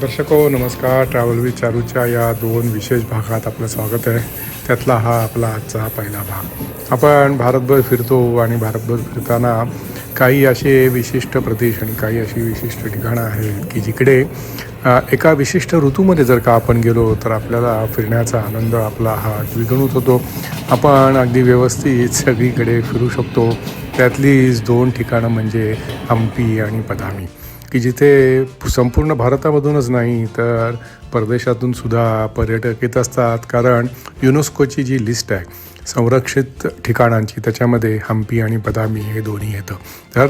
दर्शको नमस्कार. Travel with चारूच्या या दोन विशेष भागात आपलं स्वागत आहे. त्यातला हा आपला आजचा पहिला भाग. आपण भारतभर फिरतो आणि भारतभर फिरताना काही असे विशिष्ट प्रदेश आणि काही अशी विशिष्ट ठिकाणं आहेत की जिकडे एका विशिष्ट ऋतूमध्ये जर का आपण गेलो तर आपल्याला फिरण्याचा आनंद आपला हा द्विगुणित होतो. आपण अगदी व्यवस्थित सगळीकडे फिरू शकतो. त्यातलीच दोन ठिकाणं म्हणजे हम्पी आणि बदामी. की जिथे संपूर्ण भारतामधूनच नाही तर परदेशातून सुद्धा पर्यटक येत असतात. कारण युनेस्कोची जी लिस्ट आहे संरक्षित ठिकाणांची त्याच्यामध्ये हम्पी आणि बदामी हे दोन्ही येतं. तर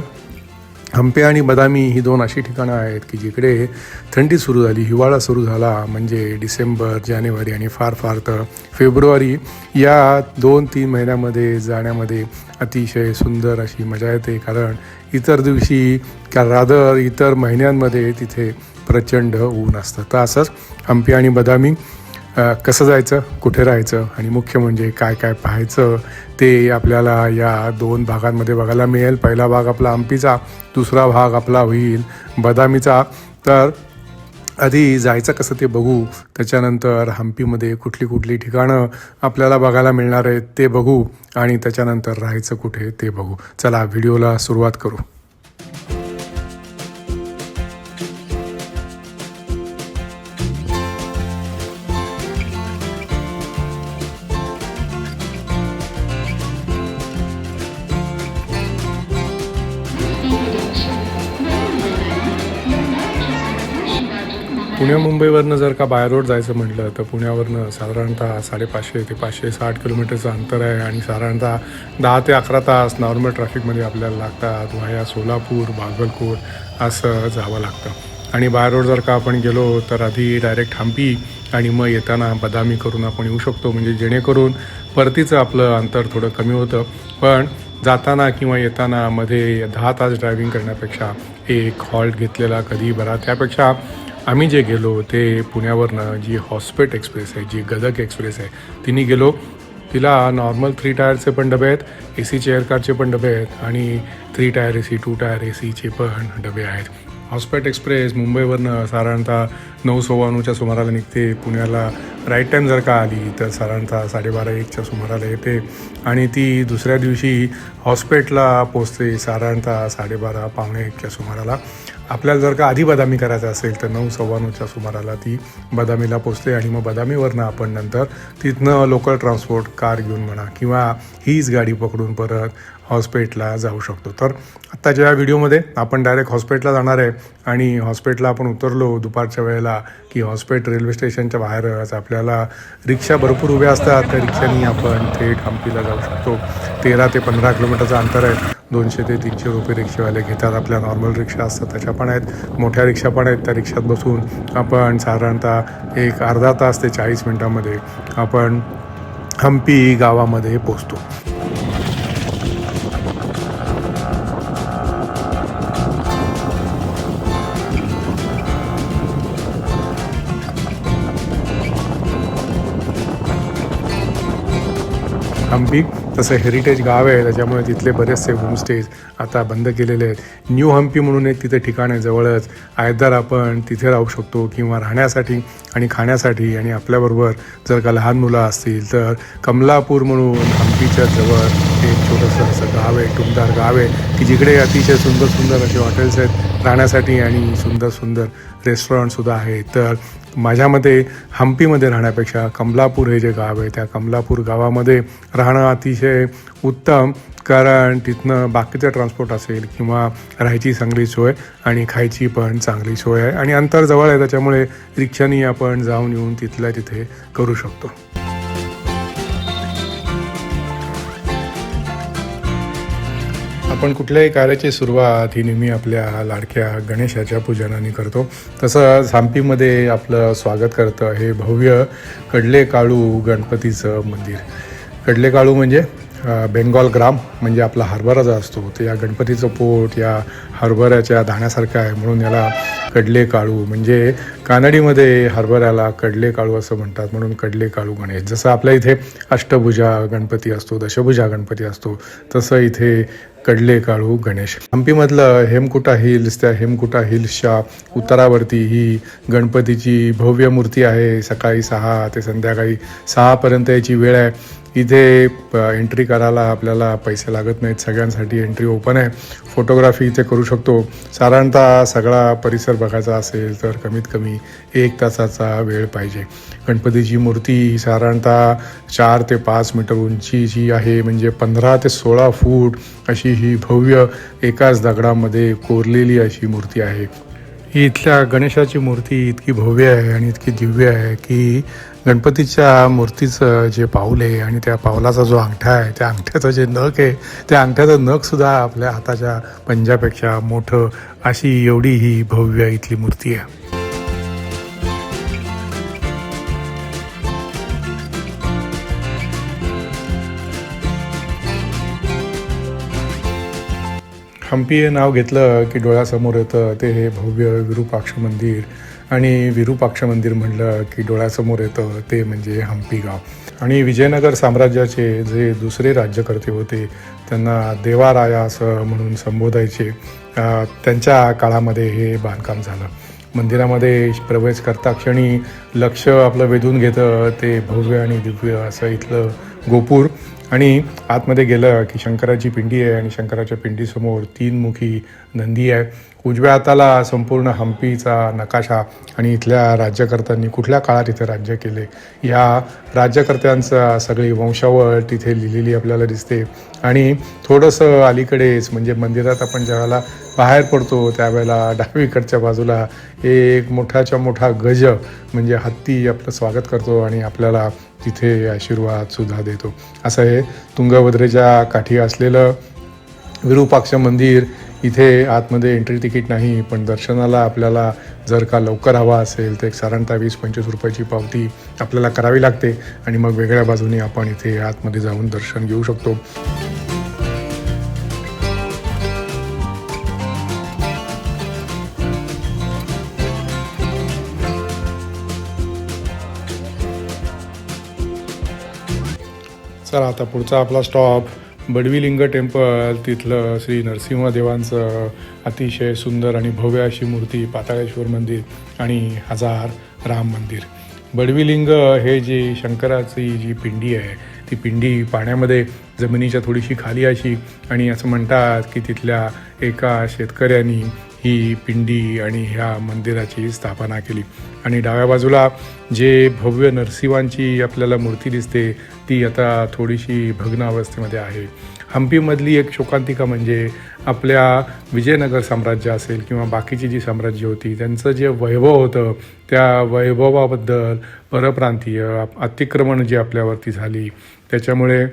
हंपे आणि बदामी ही दोन अशी ठिकाणं आहेत की जिकडे थंडी सुरू झाली हिवाळा सुरू झाला म्हणजे डिसेंबर जानेवारी आणि फार फार तर फेब्रुवारी. या दोन तीन महिन्यामध्ये जाण्यामध्ये अतिशय सुंदर अशी मजा येते कारण इतर दिवशी का रादर इतर महिन्यांमध्ये तिथे प्रचंड ऊन असतं. तर असंच हंपे आणि बदामी कसं जायचं कुठे राहायचं आणि मुख्य म्हणजे काय काय पाहायचं ते आपल्याला या दोन भागांमध्ये बघायला मिळेल. पहिला भाग आपला हम्पीचा दुसरा भाग आपला होईल बदामीचा. तर आधी जायचं कसं ते बघू त्याच्यानंतर हम्पीमध्ये कुठली कुठली ठिकाणं आपल्याला बघायला मिळणार आहेत ते बघू आणि त्याच्यानंतर राहायचं कुठे ते बघू. चला व्हिडिओला सुरुवात करू. पुणे मुंबईवरनं जर का बाय रोड जायचं म्हटलं तर पुण्यावरनं साधारणतः साडेपाचशे ते पाचशे साठ किलोमीटरचं अंतर आहे आणि साधारणतः दहा ते अकरा तास नॉर्मल ट्रॅफिकमध्ये आपल्याला लागतात. वाया सोलापूर बागलकोट असं जावं लागतं. आणि बाय रोड जर का आपण गेलो तर आधी डायरेक्ट हम्पी आणि मग येताना बदामी करून आपण येऊ शकतो. म्हणजे जेणेकरून परतीचं आपलं अंतर थोडं कमी होतं. पण जाताना किंवा येताना मध्ये दहा तास ड्रायव्हिंग करण्यापेक्षा एक हॉल्ट घेतलेला कधी बरा? त्यापेक्षा आम्ही जे गेलो ते पुण्यावरनं जी हॉस्पेट एक्सप्रेस आहे जी गदक एक्सप्रेस आहे तिने गेलो. तिला नॉर्मल थ्री टायरचे पण डबे आहेत ए सी चेअर कारचे पण डबे आहेत आणि three tier A C two tier A सीचे पण डबे आहेत. हॉस्पेट एक्सप्रेस मुंबईवरनं साधारणतः नऊ सव्वा नऊच्या सुमाराला निघते. पुण्याला राईट टाईम जर का आली तर साधारणतः साडेबारा एकच्या सुमाराला येते. आणि ती दुसऱ्या दिवशी हॉस्पेटला पोचते साधारणतः साडेबारा पावणे एकच्या सुमाराला. आपल्याला जर का आधी बदामी करायचं असेल तर नऊ सव्वा नऊच्या सुमाराला ती बदामीला पोचते आणि मग बदामीवरनं आपण नंतर तिथनं लोकल ट्रान्सपोर्ट कार घेऊन म्हणा किंवा हीच गाडी पकडून परत हॉस्पिटलला जाऊ शकतो. तर आत्ताच्या या व्हिडिओमध्ये आपण डायरेक्ट हॉस्पिटलला जाणार आहे आणि हॉस्पिटलला आपण उतरलो दुपारच्या वेळेला की हॉस्पिटल रेल्वे स्टेशनच्या बाहेरच आपल्याला रिक्षा भरपूर उभ्या असतात. त्या रिक्षानी आपण थेट हम्पीला जाऊ शकतो. तेरा ते पंधरा किलोमीटरचं अंतर आहे. दोनशे ते तीनशे रुपये रिक्षावाले घेतात. आपल्या नॉर्मल रिक्षा असतात त्याच्या पण आहेत. मोठ्या रिक्षा पण आहेत. त्या रिक्षात बसून आपण साधारणतः एक अर्धा तास ते चाळीस मिनटामध्ये आपण हम्पी गावामध्ये पोचतो हम्पी तसं हेरिटेज गाव आहे त्याच्यामुळे तिथले बरेचसे होमस्टेज आता बंद केलेले आहेत. न्यू हम्पी म्हणून एक तिथे ठिकाण आहे जवळच. आयदार आपण तिथे राहू शकतो किंवा राहण्यासाठी आणि खाण्यासाठी आणि आपल्याबरोबर जर का लहान मुलं असतील तर कमलापूर म्हणून हम्पीच्या जवळ एक छोटंसं असं गाव आहे टुमदार गाव आहे की जिकडे अतिशय सुंदर सुंदर असे हॉटेल्स आहेत राहण्यासाठी आणि सुंदर सुंदर रेस्टॉरंटसुद्धा आहेत. तर माझ्या मते हम्पीमध्ये राहण्यापेक्षा कमलापूर हे जे गाव आहे त्या कमलापूर गावामध्ये राहणं अतिशय उत्तम कारण तिथनं बाकीचं ट्रान्सपोर्ट असेल किंवा राहायची चांगली सोय आणि खायची पण चांगली सोय आहे. आणि अंतर जवळ आहे त्याच्यामुळे रिक्षानी आपण जाऊन येऊन तिथल्या तिथे करू शकतो. आपण कुठल्याही कार्याची सुरुवात ही नेहमी आपल्या लाडक्या गणेशाच्या पूजनाने करतो. तसंच हम्पीमध्ये आपलं स्वागत करतं हे भव्य कडले काळू गणपतीचं मंदिर. कडले काळू म्हणजे बेंगॉल ग्राम म्हणजे आपला हरभरा जो असतो ते या गणपतीचं पोट या हरभऱ्याच्या दाण्यासारखं आहे म्हणून याला कडले काळू म्हणजे कानडीमध्ये हरभऱ्याला कडले काळू असं म्हणतात म्हणून कडले काळू गणेश. जसं आपल्या इथे अष्टभुजा गणपती असतो दशभुजा गणपती असतो तसं इथे कडले काळू गणेश. हम्पीमधलं हेमकुटा हिल्स त्या हेमकुटा हिल्सच्या उत्तरावरती ही गणपतीची भव्य मूर्ती आहे. सकाळी सहा ते संध्याकाळी सहापर्यंत याची वेळ आहे. इथे एंट्री करायला आपल्याला पैसे लागत नाहीत. सगळ्यांसाठी एंट्री ओपन आहे. फोटोग्राफी इथे करू शकतो. साधारणतः सगळा परिसर बघायचा असेल तर कमीत कमी एक तासाचा वेळ पाहिजे. गणपतीची मूर्ती ही साधारणतः चार ते पाच मीटर उंचीची आहे म्हणजे पंधरा ते सोळा फूट अशी ही भव्य एकाच दगडामध्ये कोरलेली अशी मूर्ती आहे. ही इथल्या गणेशाची मूर्ती इतकी भव्य आहे आणि इतकी दिव्य आहे की गणपतीच्या मूर्तीचं जे पाऊल आहे आणि त्या पावलाचा जो अंगठा आहे त्या अंगठ्याचं जे नख आहे त्या अंगठ्याचं नखसुद्धा आपल्या हाताच्या पंजापेक्षा मोठं अशी एवढी ही भव्य इथली मूर्ती आहे. हंपी हे नाव घेतलं की डोळ्यासमोर येतं ते हे भव्य विरूपाक्ष मंदिर. आणि विरूपाक्ष मंदिर म्हणलं की डोळ्यासमोर येतं ते म्हणजे हम्पी गाव. आणि विजयनगर साम्राज्याचे जे दुसरे राज्यकर्ते होते त्यांना देवाराया असं म्हणून संबोधायचे त्यांच्या काळामध्ये हे बांधकाम झालं. मंदिरामध्ये प्रवेश करता क्षणी लक्ष आपलं वेधून घेतं ते भव्य आणि दिव्य असं इथलं गोपूर. आणि आतमध्ये गेलं की शंकराची पिंडी आहे आणि शंकराच्या पिंडीसमोर तीनमुखी नंदी आहे. उजव्या हाताला संपूर्ण हम्पीचा नकाशा आणि इथल्या राज्यकर्त्यांनी कुठल्या काळात इथे राज्य केले? या राज्यकर्त्यांचा सगळी वंशावळ तिथे लिहिलेली आपल्याला दिसते. आणि थोडंसं अलीकडेच म्हणजे मंदिरात आपण ज्यावेळेला बाहेर पडतो त्यावेळेला डावीकडच्या बाजूला एक मोठाच्या मोठा गज म्हणजे हत्ती आपलं स्वागत करतो आणि आपल्याला तिथे आशीर्वादसुद्धा देतो. असं हे तुंगभद्रेच्या काठी असलेलं विरूपाक्ष मंदिर इथे आतमध्ये एंट्री तिकीट नाही पण दर्शनाला आपल्याला जर का लवकर हवा असेल तर एक साधारणतः वीस पंचवीस रुपयाची पावती आपल्याला करावी लागते आणि मग वेगळ्या बाजूने आपण इथे आतमध्ये जाऊन दर्शन घेऊ शकतो. चला आता पुढचा आपला स्टॉप बडवीलिंग टेम्पल तिथलं श्री नरसिंहदेवांचं अतिशय सुंदर आणि भव्य अशी मूर्ती पाताळेश्वर मंदिर आणि हजार राम मंदिर. बडवीलिंग हे जी शंकराची जी पिंडी आहे ती पिंडी पाण्यामध्ये जमिनीच्या थोडीशी खाली अशी आणि असं म्हणतात की तिथल्या एका शेतकऱ्यांनी ही पिंडी आणि ह्या मंदिराची स्थापना केली. आणि डाव्या बाजूला जे भव्य नरसिंहांची आपल्याला मूर्ती दिसते ती आता थोडीशी भग्न अवस्थेमध्ये आहे. हम्पीमधली एक शोकांतिका म्हणजे आपल्या विजयनगर साम्राज्य असेल किंवा बाकीची जी साम्राज्य होती त्यांचं जे वैभव होतं त्या वैभवाबद्दल परप्रांतीय अतिक्रमण जे आपल्यावरती झाली त्याच्यामुळे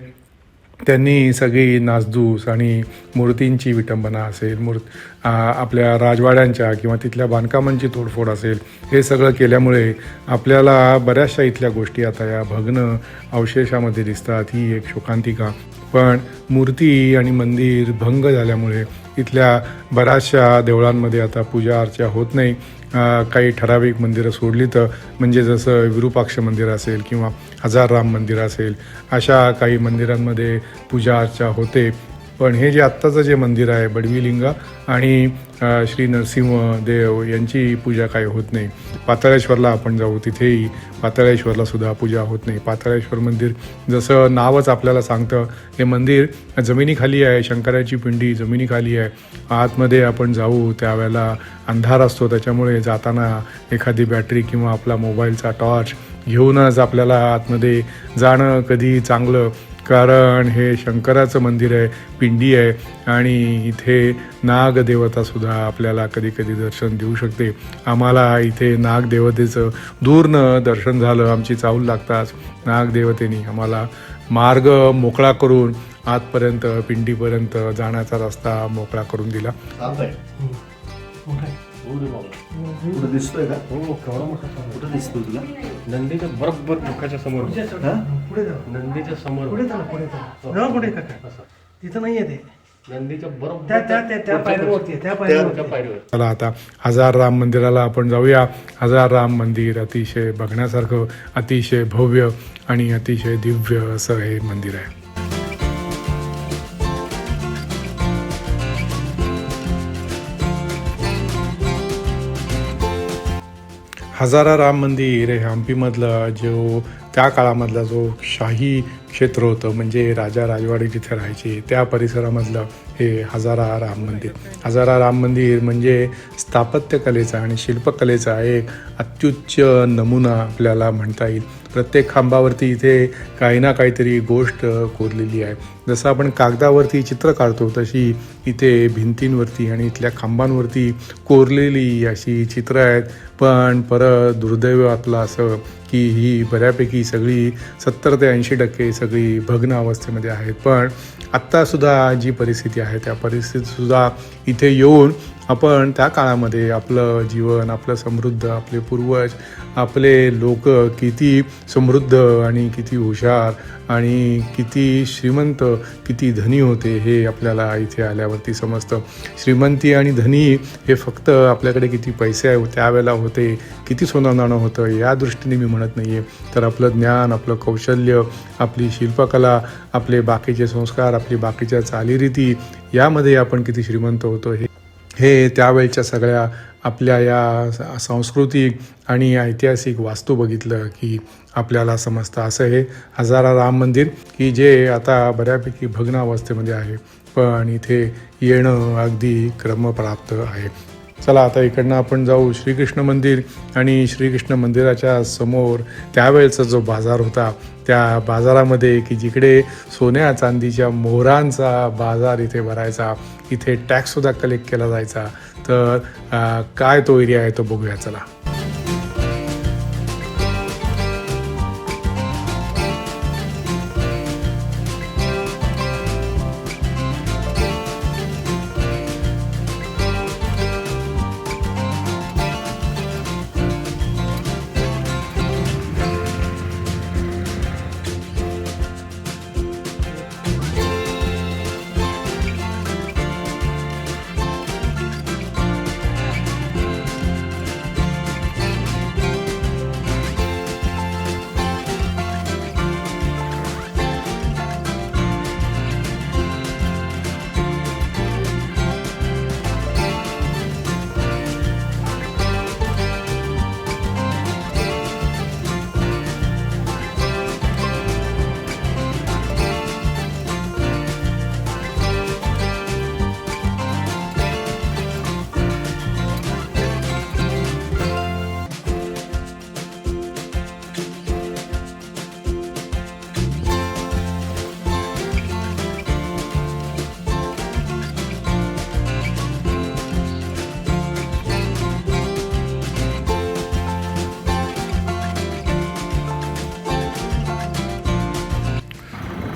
त्यांनी सगळी नासधूस आणि मूर्तींची विटंबना असेल मूर् आपल्या राजवाड्यांच्या किंवा तिथल्या बांधकामांची तोडफोड असेल हे सगळं केल्यामुळे आपल्याला बऱ्याचशा इथल्या गोष्टी आता या भग्न अवशेषामध्ये दिसतात. ही एक शोकांतिका. पण मूर्ती आणि मंदिर भंग झाल्यामुळे इथल्या बऱ्याचशा देवळांमध्ये आता पूजा अर्चा होत नाही. काही ठराविक मंदिरं सोडली तर म्हणजे जसं विरूपाक्ष मंदिर असेल किंवा हजार राम मंदिर असेल अशा काही मंदिरांमध्ये पूजा अर्चा होते. पण हे जे आत्ताचं जे मंदिर आहे बडवीलिंगा आणि श्री नरसिंह देव यांची पूजा काही होत नाही. पाताळेश्वरला आपण जाऊ तिथेही पाताळेश्वरला सुद्धा पूजा होत नाही. पाताळेश्वर मंदिर जसं नावच आपल्याला सांगतं हे मंदिर जमिनीखाली आहे शंकराची पिंडी जमिनीखाली आहे. आतमध्ये आपण जाऊ त्यावेळेला अंधार असतो त्याच्यामुळे जाताना एखादी बॅटरी किंवा आपला मोबाईलचा टॉर्च घेऊनच आपल्याला आतमध्ये जाणं कधी चांगलं कारण हे शंकराचं मंदिर आहे पिंडी आहे आणि इथे नागदेवतासुद्धा आपल्याला कधी कधी दर्शन देऊ शकते. आम्हाला इथे नागदेवतेचं दूरनं दर्शन झालं आमची चाऊल लागताच. नागदेवतेने आम्हाला मार्ग मोकळा करून आतपर्यंत पिंडीपर्यंत जाण्याचा रस्ता मोकळा करून दिला. कुठं दिसतोय का? हो केवढा मोठा समोर. कुठं दिसतोय तुला? नंदीच्या बरोबर मुखाच्या समोर. हा? पुढे नंदीच्या समोर. पुढे चला पुढे चला. जाऊ पुढे काका असं. तिथं नाही आहे ते. नंदीच्या बरोबर त्या त्या त्या त्या पायऱ्यांवरती आहे, त्या त्या पायऱ्यांवरती आहे. पायरीवर. चला आता हजार राम मंदिराला आपण जाऊया. हजार राम मंदिर अतिशय बघण्यासारखं अतिशय भव्य आणि अतिशय दिव्य असं हे मंदिर आहे. हजारा राम मंदिर हे हम्पीमधलं जो त्या काळामधला जो शाही क्षेत्र होतं म्हणजे राजा राजवाडी जिथे राहायचे त्या परिसरामधलं हे हजारा राम मंदिर. हजारा राम मंदिर म्हणजे स्थापत्यकलेचा आणि शिल्पकलेचा एक अत्युच्च नमुना आपल्याला म्हणता येईल. प्रत्येक खांबावरती इथे काही ना काहीतरी गोष्ट कोरलेली आहे. जसं आपण कागदावरती चित्र काढतो तशी इथे भिंतींवरती आणि इथल्या खांबांवरती कोरलेली अशी चित्रं आहेत. पण परत दुर्दैव आपलं असं की ही बऱ्यापैकी सगळी सत्तर ते ऐंशी टक्के सगळी भग्न अवस्थेमध्ये आहेत. पण आत्तासुद्धा जी परिस्थिती आहे त्या परिस्थितीसुद्धा इथे येऊन आपण त्या काळामध्ये आपलं जीवन आपलं समृद्ध आपले पूर्वज आपले लोक किती समृद्ध आणि किती हुशार आणि किती श्रीमंत किती धनी होते हे आपल्याला इथे आल्यावरती समजतं. श्रीमंती आणि धनी हे फक्त आपल्याकडे किती पैसे आहे त्यावेळेला होते किती सोनं नाणं होतं या दृष्टीने मी म्हणत नाही आहे तर आपलं ज्ञान आपलं कौशल्य आपली शिल्पकला आपले बाकीचे संस्कार आपली बाकीच्या चालीरीती यामध्ये आपण किती श्रीमंत होतो हे हे त्यावेळच्या सगळ्या आपल्या या सांस्कृतिक आणि ऐतिहासिक वास्तू बघितलं की आपल्याला समजतं. असं हे हजारा राम मंदिर की जे आता बऱ्यापैकी भग्नावस्थेमध्ये आहे. पण इथे येणं अगदी क्रमप्राप्त आहे. चला आता इकडनं आपण जाऊ श्रीकृष्ण मंदिर आणि श्रीकृष्ण मंदिराच्या समोर त्यावेळचा जो बाजार होता त्या बाजारामध्ये की जिकडे सोन्या चांदीच्या मोहरांचा बाजार इथे भरायचा इथे टॅक्ससुद्धा कलेक्ट केला जायचा. तर काय तो एरिया आहे तो बघूया चला.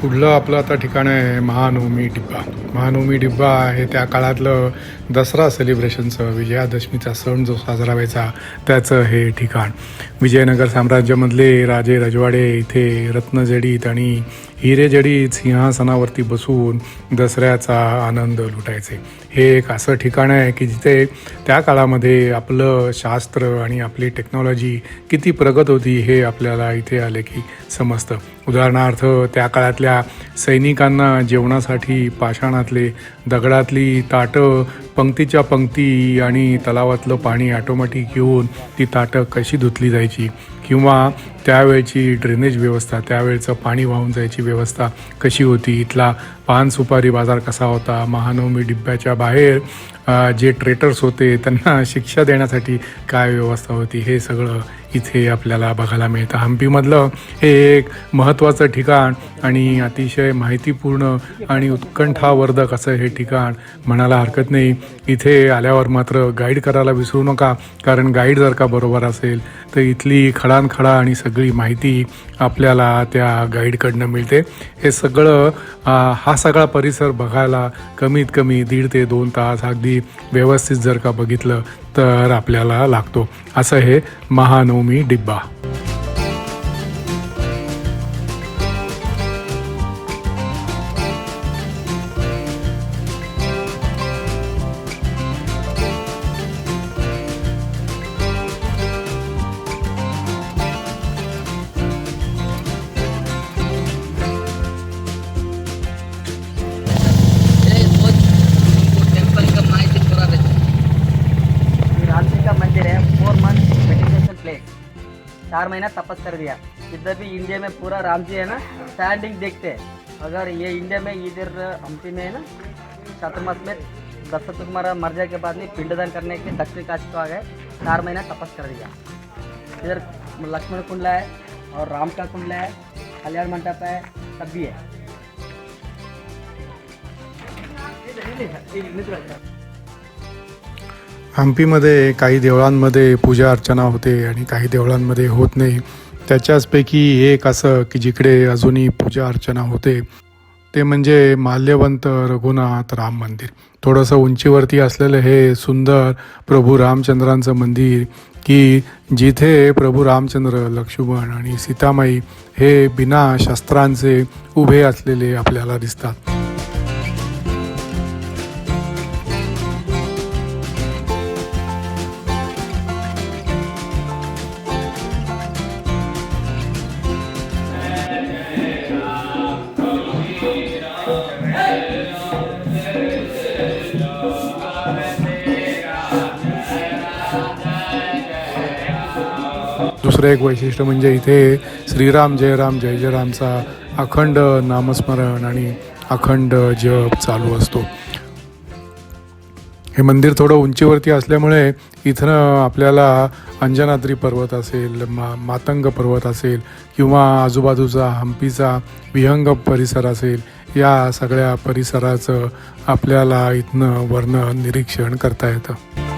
पुढलं आपलं आता ठिकाण आहे महानवमी डिब्बा. महानवमी डिब्बा हे त्या काळातलं दसरा सेलिब्रेशनचं विजयादशमीचा सण जो साजरा व्हायचा त्याचं हे ठिकाण. विजयनगर साम्राज्यामधले राजे रजवाडे इथे रत्नजडीत आणि हिरेजडीत सिंहासनावरती बसून दसऱ्याचा आनंद लुटायचे. हे एक असं ठिकाण आहे की जिथे त्या काळामध्ये आपलं शास्त्र आणि आपली टेक्नॉलॉजी किती प्रगत होती हे आपल्याला इथे आले की समजतं. उदाहरणार्थ त्या काळातल्या सैनिकांना जेवणासाठी पाषाणातले दगडातली ताटं पंक्तीच्या पंक्ती आणि तलावातलं पाणी ऑटोमॅटिक घेऊन ती ताटं कशी धुतली जायची? किंवा त्यावेळची ड्रेनेज व्यवस्था त्यावेळचं पाणी वाहून जायची व्यवस्था कशी होती? इथला पान सुपारी बाजार कसा होता? महानवमी डिब्ब्याच्या बाहेर जे ट्रेटर्स होते त्यांना शिक्षा देण्यासाठी काय व्यवस्था होती? हे सगळं इथे आपल्याला बघायला मिळतं. हम्पीमधलं हे एक महत्त्वाचं ठिकाण आणि अतिशय माहितीपूर्ण आणि उत्कंठावर्धक असं हे ठिकाण म्हणायला हरकत नाही. इथे आल्यावर मात्र गाईड करायला विसरू नका कारण गाईड जर का बरोबर असेल तर इथली खडानखडा आणि सगळी माहिती आपल्याला त्या गाईडकडनं मिळते. हे सगळं हा सगळा परिसर बघायला कमीत कमी दीड ते दोन तास अगदी व्यवस्थित जर का बघितलं तर आपल्याला लागतो. असं हे महानवमी डिब्बा. महीना तपस कर दिया इधर भी इंडिया में पूरा राम जी है ना स्टैंडिंग देखते हैं अगर ये इंडिया में इधर हम्पी में है ना चातुर्मास में दशरथ कुमार मर जाए के बाद में पिंडदान करने के दक्षिण काशी को आ गए चार महीना तपस कर दिया इधर लक्ष्मण कुंड है और राम का कुंड है कल्याण मंडप है सब भी है हम्पीमध्ये काही देवळांमध्ये पूजा अर्चना होते आणि काही देवळांमध्ये होत नाही. त्याच्याचपैकी एक असं की जिकडे अजूनही पूजा अर्चना होते ते म्हणजे माल्यवंत रघुनाथ राम मंदिर. थोडंसं उंचीवरती असलेलं हे सुंदर प्रभू रामचंद्रांचं मंदिर की जिथे प्रभू रामचंद्र लक्ष्मण आणि सीतामाई हे बिना शस्त्रांचे उभे असलेले आपल्याला दिसतात. दुसरं एक वैशिष्ट्य म्हणजे इथे श्रीराम जय राम जय जय रामचा अखंड नामस्मरण आणि अखंड जप चालू असतो. हे मंदिर थोडं उंचीवरती असल्यामुळे इथं आपल्याला अंजनाद्री पर्वत असेल मा मातंग पर्वत असेल किंवा आजूबाजूचा हम्पीचा विहंग परिसर असेल या सगळ्या परिसराचं आपल्याला इथनं वर्णन निरीक्षण करता येतं.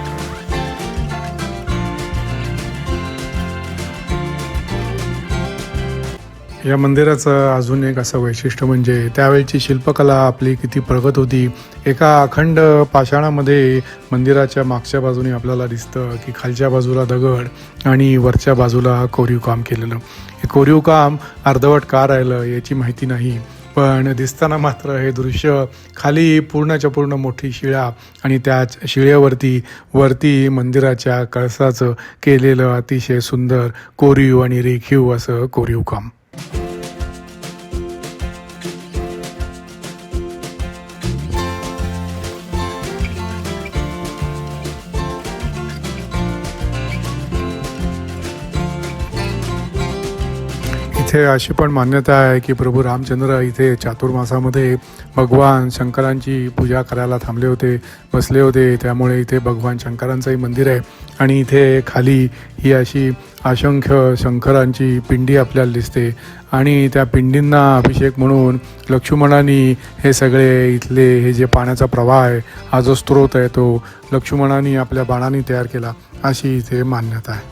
या मंदिराचं अजून एक असं वैशिष्ट्य म्हणजे त्यावेळची शिल्पकला आपली किती प्रगत होती. एका अखंड पाषाणामध्ये मंदिराच्या मागच्या बाजूने आपल्याला दिसतं की खालच्या बाजूला दगड आणि वरच्या बाजूला कोरीव काम केलेलं. हे कोरीव काम अर्धवट का राहिलं याची माहिती नाही. पण दिसताना मात्र हे दृश्य खाली पूर्णच्या पूर्ण मोठी शिळा आणि त्याच शिळेवरती वरती मंदिराच्या कळसाचं केलेलं अतिशय सुंदर कोरीव आणि रेखीव असं कोरीव काम इथे अशी पण मान्यता आहे की प्रभू रामचंद्र इथे चातुर्मासामध्ये भगवान शंकरांची पूजा करायला थांबले होते बसले होते. त्यामुळे इथे भगवान शंकरांचंही मंदिर आहे. आणि इथे खाली ही अशी असंख्य शंकरांची पिंडी आपल्याला दिसते. आणि त्या पिंडींना अभिषेक म्हणून लक्ष्मणाने हे सगळे इथले हे जे पाण्याचा प्रवाह आहे हा जो स्रोत आहे तो लक्ष्मणांनी आपल्या बाणाने तयार केला अशी इथे मान्यता आहे.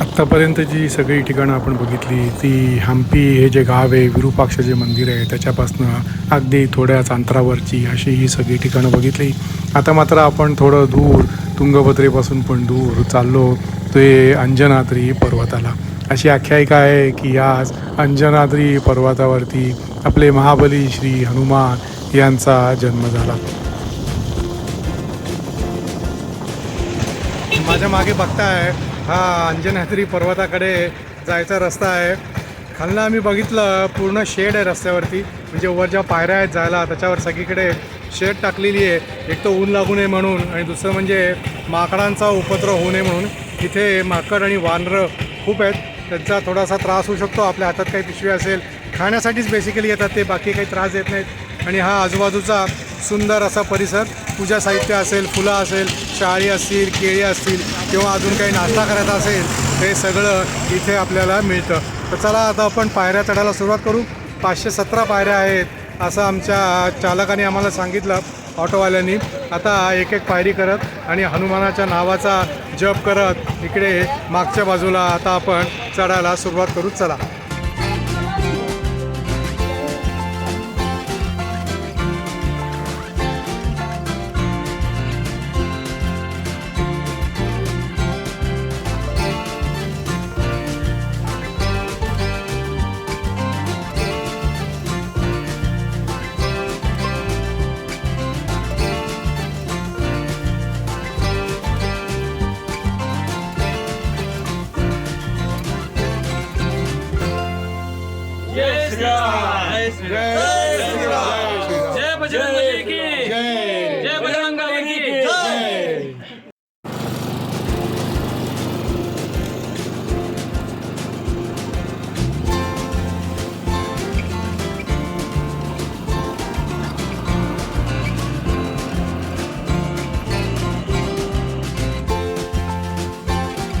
आत्तापर्यंत जी सगळी ठिकाणं आपण बघितली ती हम्पी हे जे गाव आहे विरूपाक्ष जे मंदिर आहे त्याच्यापासनं अगदी थोड्याच अंतरावरची अशी ही सगळी ठिकाणं बघितली. आता मात्र आपण थोडं दूर तुंगभद्रेपासून पण दूर चाललो ते अंजनाद्री पर्वताला. अशी आख्यायिका आहे की आज अंजनाद्री पर्वतावरती आपले महाबली श्री हनुमान यांचा जन्म झाला. माझ्या मागे बघताय हा अंजनाद्री पर्वताकडे जायचा रस्ता आहे. खालनं आम्ही बघितलं पूर्ण शेड आहे रस्त्यावरती. म्हणजे वर ज्या पायऱ्या आहेत जायला त्याच्यावर सगळीकडे शेड टाकलेली आहे. एक तर ऊन लागू नये म्हणून आणि दुसरं म्हणजे माकडांचा उपद्रव होऊ नये म्हणून. इथे माकड आणि वानरं खूप आहेत. त्यांचा थोडासा त्रास होऊ शकतो आपल्या हातात काही पिशवी असेल. खाण्यासाठीच बेसिकली येतात ते बाकी काही त्रास देत नाहीत. आणि हा आजूबाजूचा सुंदर असा परिसर. पूजा साहित्य असेल फुलं असेल शाळी असतील केळी असतील किंवा अजून काही नाश्ता करायचा असेल हे सगळं इथे आपल्याला मिळतं. तर चला आता आपण पायऱ्या चढायला सुरुवात करू. पाचशे सतरा पायऱ्या आहेत असं आमच्या चालकाने आम्हाला सांगितलं ऑटोवाल्यांनी. आता एक एक पायरी करत आणि हनुमानाच्या नावाचा जप करत इकडे मागच्या बाजूला आता आपण चढायला सुरुवात करू. चला.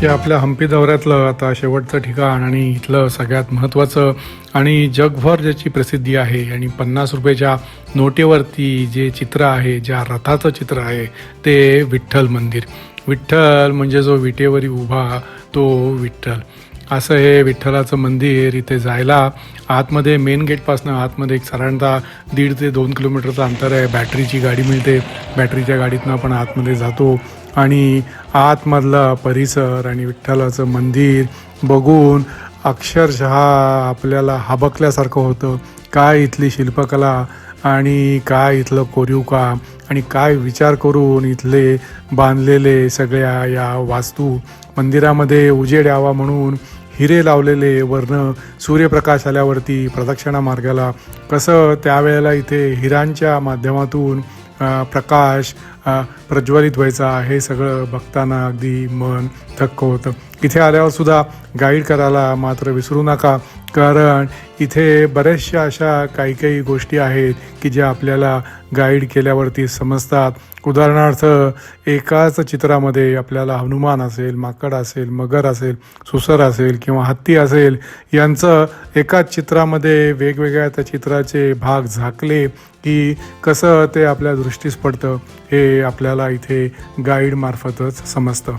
हे आपल्या हम्पी दौऱ्यातलं आता शेवटचं ठिकाण आणि इथलं सगळ्यात महत्त्वाचं आणि जगभर ज्याची प्रसिद्धी आहे आणि पन्नास रुपयाच्या नोटेवरती जे चित्र आहे ज्या रथाचं चित्र आहे ते विठ्ठल मंदिर. विठ्ठल म्हणजे जो विटेवरी उभा तो विठ्ठल. असं हे विठ्ठलाचं मंदिर इथे जायला आतमध्ये मेन गेटपासनं आतमध्ये एक साधारणतः दीड ते दोन किलोमीटरचं अंतर आहे. बॅटरीची गाडी मिळते. बॅटरीच्या गाडीतनं आपण आतमध्ये जातो. आणि आतमधला परिसर आणि विठ्ठलाचं मंदिर बघून अक्षरशः आपल्याला हाबकल्यासारखं होतं. काय इथली शिल्पकला आणि काय इथलं कोरीव काम आणि काय विचार करून इथले बांधलेले सगळ्या या वास्तू. मंदिरामध्ये उजेड यावा म्हणून हिरे लावलेले वर्ण सूर्यप्रकाश आल्यावरती प्रदक्षिणा मार्गाला. कसं त्यावेळेला इथे हिरांच्या माध्यमातून प्रकाश प्रज्वलित व्हायचा हे सगळं बघताना अगदी मन थक्क होतं. इथे आल्यावर सुद्धा गाईड करायला मात्र विसरू नका. कारण इथे बऱ्याचशा अशा काही काही गोष्टी आहेत की ज्या आपल्याला गाईड केल्यावरती समजतात. उदाहरणार्थ एकाच चित्रामध्ये आपल्याला हनुमान असेल माकड असेल मगर असेल सुसर असेल किंवा हत्ती असेल यांचं एकाच चित्रामध्ये वेगवेगळ्या त्या चित्राचे भाग झाकले की कसं ते आपल्या दृष्टीस पडतं हे आपल्याला इथे गाईडमार्फतच समजतं.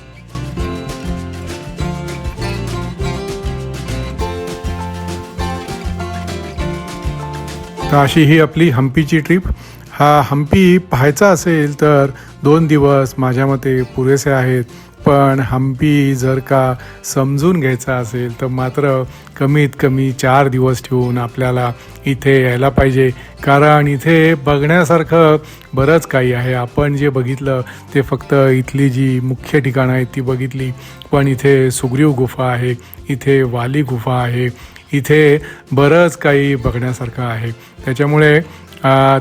तर अशी ही आपली हम्पीची ट्रिप हा हम्पी पाहायचा असेल तर दोन दिवस माझ्या मते पुरेसे आहेत पण हम्पी जर का समजून घ्यायचा असेल तर मात्र कमीत कमी चार दिवस ठेवून आपल्याला इथे यायला पाहिजे. कारण इथे बघण्यासारखं बरंच काही आहे. आपण जे बघितलं ते फक्त इथली जी मुख्य ठिकाणं आहेत ती बघितली. पण इथे सुग्रीव गुफा आहे इथे वाली गुफा आहे इथे बरंच काही बघण्यासारखं आहे. त्याच्यामुळे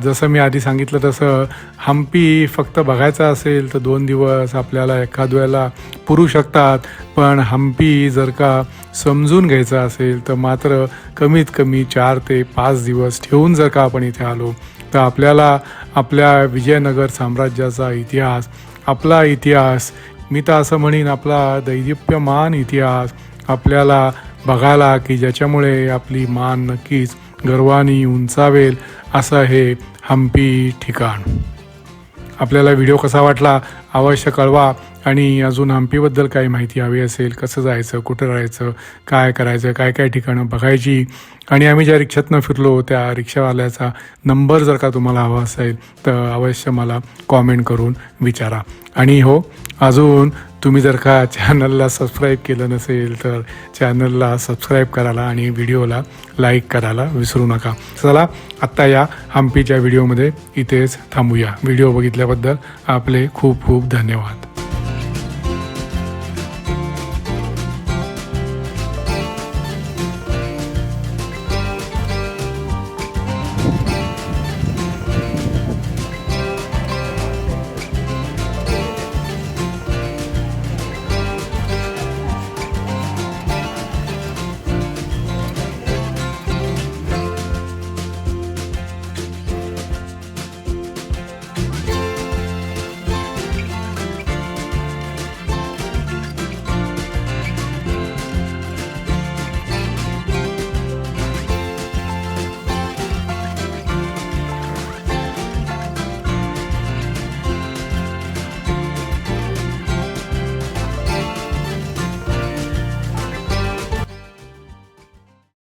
जसं मी आधी सांगितलं तसं हम्पी फक्त बघायचं असेल तर दोन दिवस आपल्याला एखाद वेळेला पुरू शकतात. पण हम्पी जर का समजून घ्यायचं असेल तर मात्र कमीत कमी चार ते पाच दिवस ठेवून जर का आपण इथे आलो तर आपल्याला आपल्या विजयनगर साम्राज्याचा इतिहास आपला इतिहास मी तर असं म्हणेन आपला दैदिप्यमान इतिहास आपल्याला बघायला की ज्याच्यामुळे आपली मान नक्कीच गर्वानी उंचावेल. असं हे हम्पी ठिकाण. आपल्याला व्हिडिओ कसा वाटला अवश्य कळवा आणि अजून हम्पीबद्दल काही माहिती हवी असेल कसं जायचं कुठं राहायचं काय करायचं काय काय ठिकाणं बघायची आणि आम्ही ज्या रिक्षातनं फिरलो त्या रिक्षावाल्याचा नंबर जर का तुम्हाला हवा असेल तर अवश्य मला कॉमेंट करून विचारा. आणि हो अजून तुम्ही जर का चॅनलला सबस्क्राईब केलं नसेल तर चॅनलला सबस्क्राईब करायला आणि व्हिडिओला लाईक करायला विसरू नका. चला आत्ता या हम्पीच्या व्हिडिओमध्ये इथेच थांबूया. व्हिडिओ बघितल्याबद्दल आपले खूप खूप धन्यवाद.